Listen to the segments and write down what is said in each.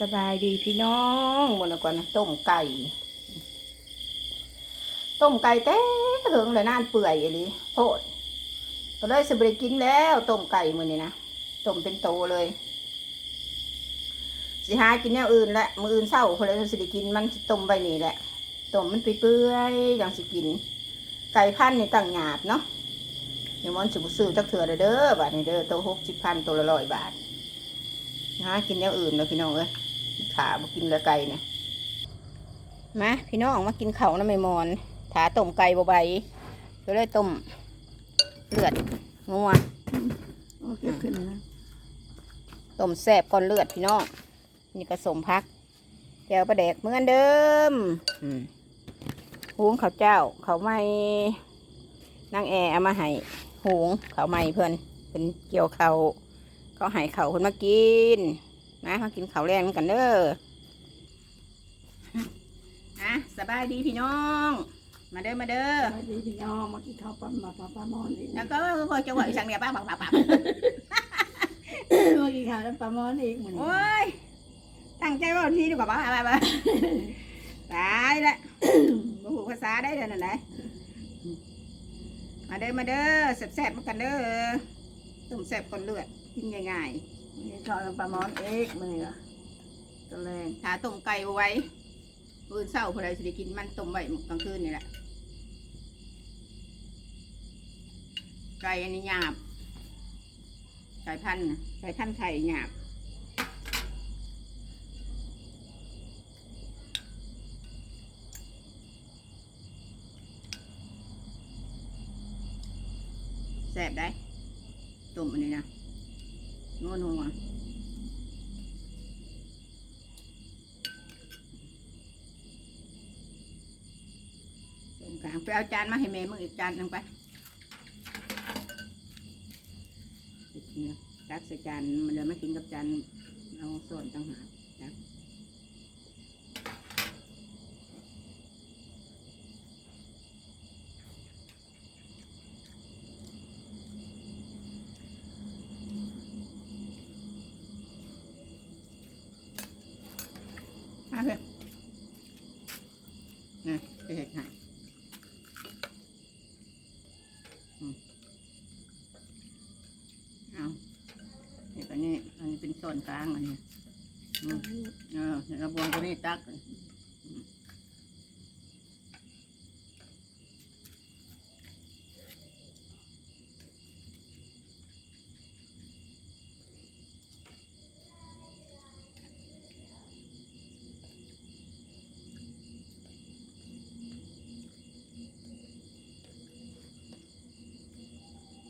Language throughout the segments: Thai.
สบายดีพี่น้องหมดแล้วก่อนต้มไก่ ต้มไก่เต้เถิงเลยน่านเปื่อยอย่างนี้โทษก็เลยสบได้กินแล้วต้มไก่มือนี่นะต้มเป็นโตเลย สิหากินแนวอื่นแหละมืออื่นเศร้าคนเลยสิได้กินมันต้มใบนี่แหละต้มมันไปเปื่อยอย่างสิกิน ไก่พันธุ์นี่างหยาบเนาะเดี๋ยวมันสิบซื้อจักเถื่อเด้อบาทนี่เด้อโตหกสิบพันตัวละร้อยบาทหากินแนวอื่นแล้วพี่น้องเอ้ย ขาบ่กินละไก่เนี่ยมาพี่น้องมากินเขาวน้ำไม่มอนถาต้มไก่บ่ใบก็เลยต้มเลือดงัวโอเคขึ้นนะต้มแซ่บก่อนเลือดพี่น้องนี่ก็สมพักแก้วปลาแดกเหมือนเดิมอืมหุงข้าวเจ้าข้าวไม่นางแอร์เอามาให้หุงข้าวไม่เพื่อนเป็นเกี่ยวเขาวเขาให้เขาวคนมากิน นะมากินข้าวแรงกันเด้ออะสบายดีพี่น้อง มาเด้อมาเด้อสวัสดีพี่น้องมากินข้าวปั้นมาปลาปลามอนอีกแล้นะวก็พอจะไหวสั่งเนี่ยป้าปักปักปักมากินข้าวปลามอนอีกเหมือนโอ้ยตั้งใจว่าทีดีกว่าป้าไปไปตายละบ่หูภาษาได้เด้อนั่นไหนมาเด้อมาเด้อแซ่บๆมากันเด้อต้มแซ่บก่อนเลือดกินง่ายกิ นข้าวปลาหมอนเอกมันนี่ละตะแรงถ้าต้มไก่เอาไว้มื้อเช้าพอได้สิได้กินมันต้มไว้กลางคืนนี่แหละ ไก่อันนี้หยาบไก่พันไก่พันไทยหยาบแซ่บได้ต้มอันนี้นะ นัวนัวตรงกลางไปเอาจานมาให้แม่มึงอีกจานหนึงไปจักใส่จานมันเลยไม่กินกับจานเอาส่วนต่างหากนะมาเลยนี่ไปเห็ดให้อืมเอาเห็ดอันนี้ อันนี้นกลางอันนี้อืมเออเดี๋ยวเราบวงตัวนี้ตัก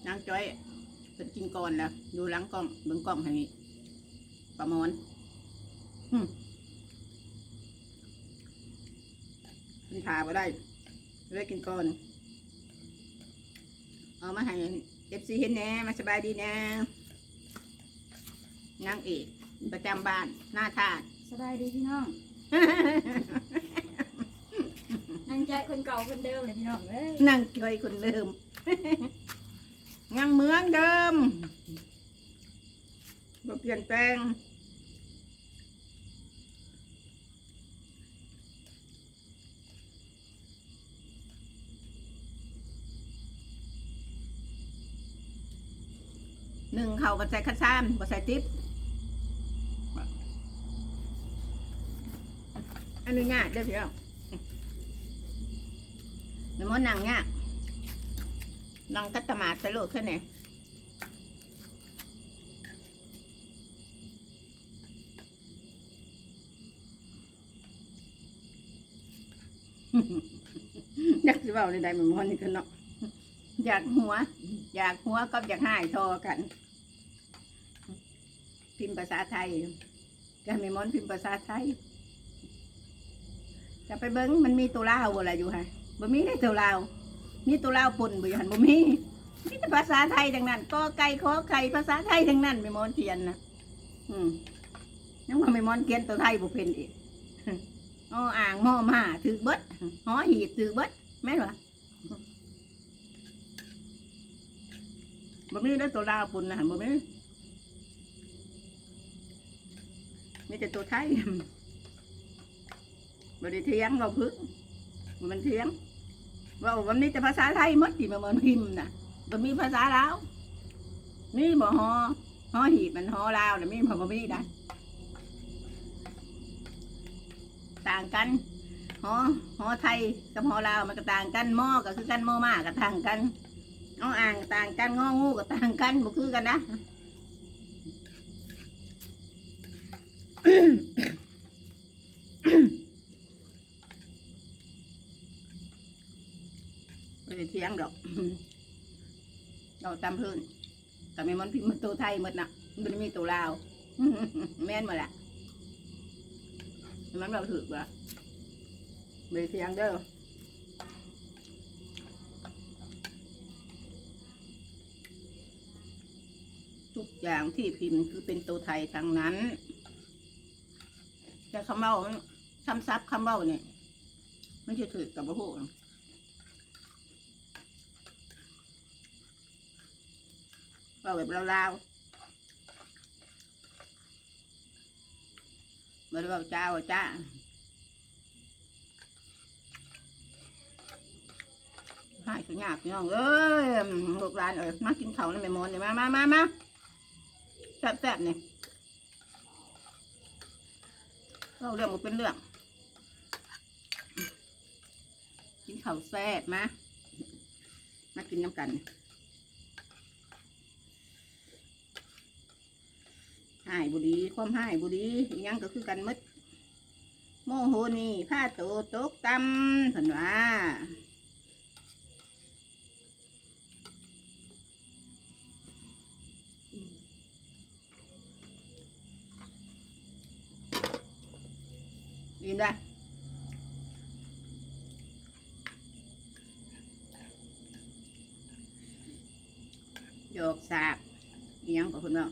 นางจ้อยเป็นกินก่อนแล้วดูหลังกล้องเบิ่งกล้องให้ ประมอนอืมมันขาไปได้เลยกินก่อน เอามาให้เอฟซีเห็นแหน่มาสบายดีแหน่นางเอกประจำบ้านหน้าทาสสบายดีพี่น้องนั่งใจคนเก่าคนเดิมเลยพี่น้องเอ้ยนั่งเกยคนเดิมยังเหมือนเดิมบ่เปลี่ยนแปลง หนึ่งเขาบัใส่ข้าวซ้ำบัใส่ติ๊บอันนี้ง่ายเด้อพี่น้องน้ำมันหนังเนี่ยนังกัตตมาส่โลดแค่ไหนอยากสิเว้าในใดมันมันนี่กันเนาะอยากหัว อยากหัวกับอยากหายทอกัน พิมพ์ภาษาไทยก็ไม่มอนพิมพ์ภาษาไทย จะไปเบิ้งมันมีตัวลาวบ่ล่ะอยู่ฮะบ่มีได้ตัวลาวมีตัวลาวปนบ่อยู่หันบ่มีมีแต่ภาษาไทยทั้งนั้นก็ไก่ขอไข่ภาษาไทยทั้งนั้นไม่มอนเทียนนะอืมยังว่าไม่มอนเขียนตัวไทยบ่เป็นอีกอ้ออ่างหม้อมาถือเบิดหอหีบถือเบิดแม่นวะบ่มีได้ตัวลาวปนนะหันบ่มี มีแต่ตัวไทยบริเทียงเราพึ่งมันเทียงว่าวันนี้แต่ภาษาไทยหมดที่มามันพิมพ์นะมันมีภาษาลาวมีบ่ฮอฮอหีบมันฮอลาวนะมีบ่บ่มีได้ต่างกันฮอฮอไทยกับฮอลาวมันก็ต่างกันหม้อก็คือกันหม้อมาก็ต่างกันอ้ออ่างก็ต่างกันงองูก็ต่างกันบ่คือกันนะ ไม่ได้เทียงดอก เราตามพื้นแต่ไม่มันพิมพ์ตัวไทยหมดนะมันไม่ได้มีตัวลาว แม่นหมาละมันเราถือว่าไม่ได้เทียงเด้อทุกอย่างที่พิมพ์คือเป็นตัวไทยทั้งนั้น แต่คำเบ้ามันคำซับคำเบ้าเนี่ยมันจะถือกับพระโหว่าแบบลาวๆม่ได้ว่าจ้าว่าจ้าให้สุญญากพี่น้องเอ้ยลูกหลานเอ้ยมากินเขาวนี่แม่มอนนี่มามามามาแซ่บๆนี่ย เราเรื่องมันเป็นเรื่อง กินข้าวแซ่บมามากินน้ำกันหายบุดีความหายบุดียังก็คือกันมดโมโหนี่ผ้าโตตกตำสันว่า โยกสากอิหยังก็คุณเนาะ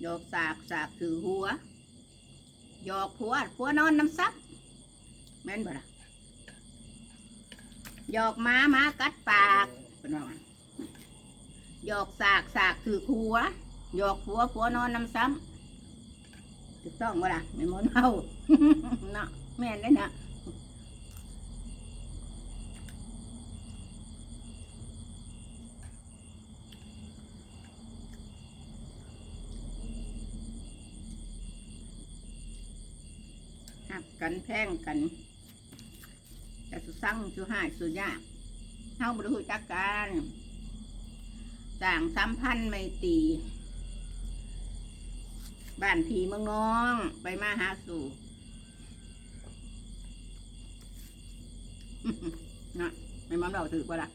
โยกสากสากถือหัวหยอกผัวผัวนอนน้ำซับแม่นบ่ล่ะหยอกม้าม้ากัดปากเป็นว่างหยอกสากสากถือหัวหยอกผัวผัวนอนน้ำซ้ำถูกต้องบ่ล่ะไม่มอนเฮาเนาะแม่นได้นะหั กันแพงกันแต่สุสั่งสุหายสุยากเฮาบ่ได้รู้จักกันสร้างสัมพันธ์ไม่ตี บ้านพีเมืองน้องไปมาหาสู่นะไม่มันเราถือว่าล่ะ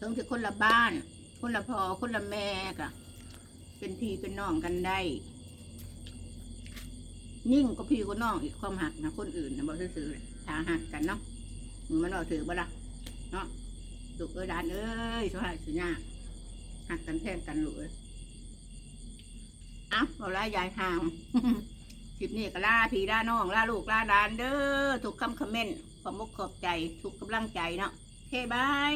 ถึงจะคนละบ้าน คนละพอคนละแม่กะเป็นพี่เป็นน้องกันได้ ยิ่งก็พี่ก็น้องอีกความหักนะคนอื่นนะบอกซื่อๆทาหักกันเนาะมันเราถือบ่ละเนาะลูกเอ้ยดานเอ้ยสหายสุญาหักกันแท่งกันลูกเอ้ยอะเราละยายห่างคลิปนี้ก็ล่าพี่ล่าน้องล่าลูกล่าหลานเด้อถูกคำคอมเมนต์ขอบมุกขอบใจถูกกำลังใจเนาะโอเคบาย